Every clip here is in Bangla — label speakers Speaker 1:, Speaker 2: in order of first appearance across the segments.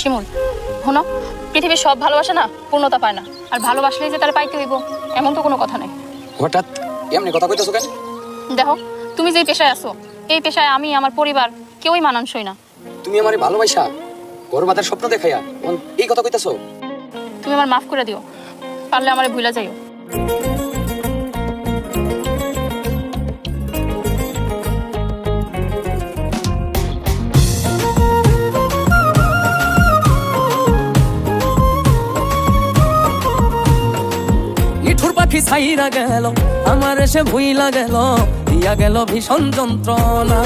Speaker 1: শিমুল শোনো পৃথিবীর সব ভালোবাসা না পূর্ণতা পায় না। আর ভালোবাসলেই যে তারা পাইতে হইব এমন তো কোনো কথা নেই।
Speaker 2: হঠাৎ এমনি কথা কইতেছো কেন?
Speaker 1: দেখো তুমি যেই পেশায় আছো এই পেশায় আমি আমার পরিবার কেউই মানানসই না।
Speaker 2: তুমি আমারে ভালোবাসা গর্বাদের স্বপ্ন দেখাইয়া এই কথা কইতেছো?
Speaker 1: তুমি আমার মাফ করে দিও পারলে আমারে ভুলে যাইও।
Speaker 3: ছাইরা গেল, আমার এসে ভুইলা গেল, দিয়া গেল ভীষণ যন্ত্রণা।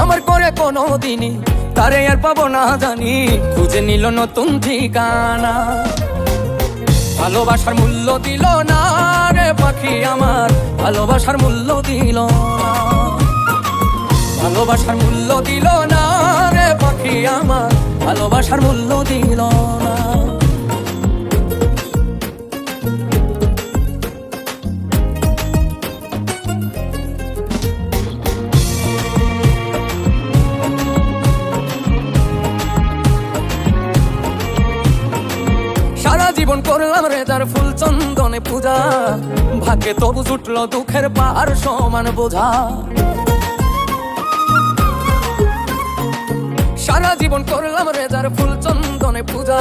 Speaker 3: আমার করে কোনো দিনই তারে আর পাবো না জানি, খুঁজে নিল নতুন ঠিকানা। ভালোবাসার মূল্য দিল না রে পাখি আমার, ভালোবাসার মূল্য দিল ভালোবাসার মূল্য দিল না রে পাখি আমার, ভালোবাসার মূল্য দিল না। জীবন করলাম রেজার ফুল চন্দনে পূজা। ভাগ্যে তবু জুটলো দুঃখের পাহাড় সমান বোঝা। সারা জীবন করলাম রেজার ফুল চন্দনে পূজা।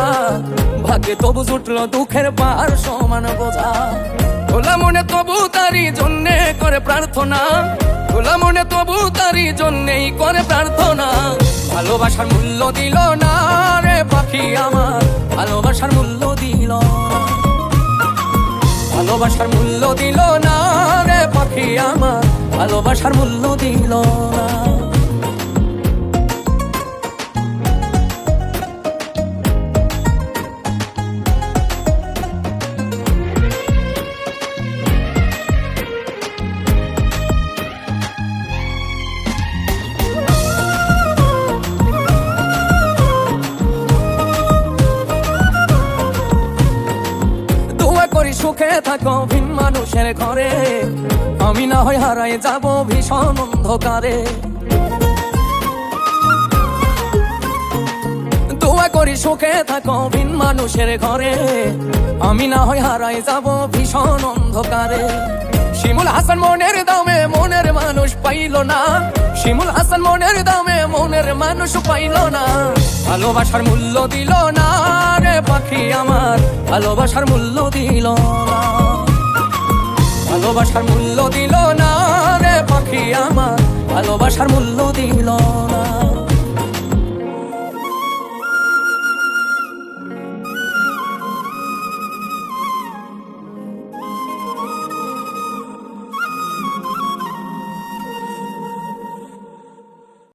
Speaker 3: ভাগ্যে তবু জুটলো দুঃখের পাহাড় সমান বোঝা। খোলা মনে তবু তারি জন্যে করে প্রার্থনা। খোলা মনে তবু তারি জন্যেই করে প্রার্থনা। ভালোবাসার মূল্য দিল না রে পাখি আমার। ভালোবাসার মূল্য দিল ভালোবাসার মূল্য দিল না রে পাখি আমার। ভালোবাসার মূল্য দিল না। সুখে থাকো ভিন মানুষের ঘরে। আমি না হয় হারাই যাব ভীষণ অন্ধকারে। দোয়া করি সুখে থাকো ভিন মানুষের ঘরে। আমি না হয় হারাই যাব ভীষণ অন্ধকারে। শিমুল হাসান মনের দামে মনের মানুষ পাইল না। শিমুল হাসান মনের দামে মনের মানুষ পাইল না। ভালোবাসার মূল্য দিল না রে পাখি আমার। ভালোবাসার মূল্য দিল ভালোবাসার মূল্য দিল না রে পাখি আমার ভালোবাসার মূল্য দিল না।